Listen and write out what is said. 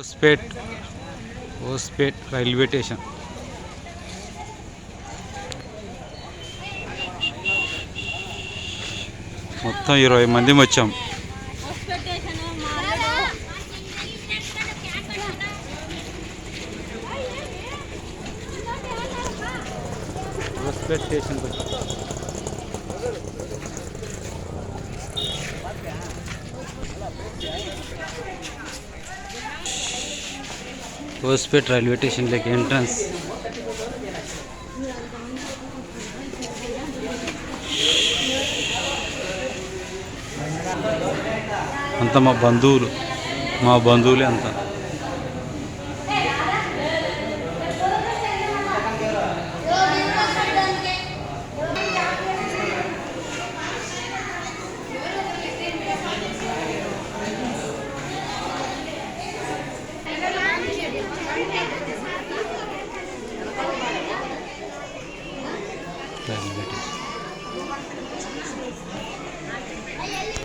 Hospet Hospet railway station. మొత్తం ఇరవై మంది వచ్చాం. హోస్పేట్ స్టేషన్కి వచ్చాం హోస్పేట్ రైల్వే స్టేషన్లోకి ఎంట్రన్స్. అంత మా బంధువులు మా బంధువులే అంతా. reply negative.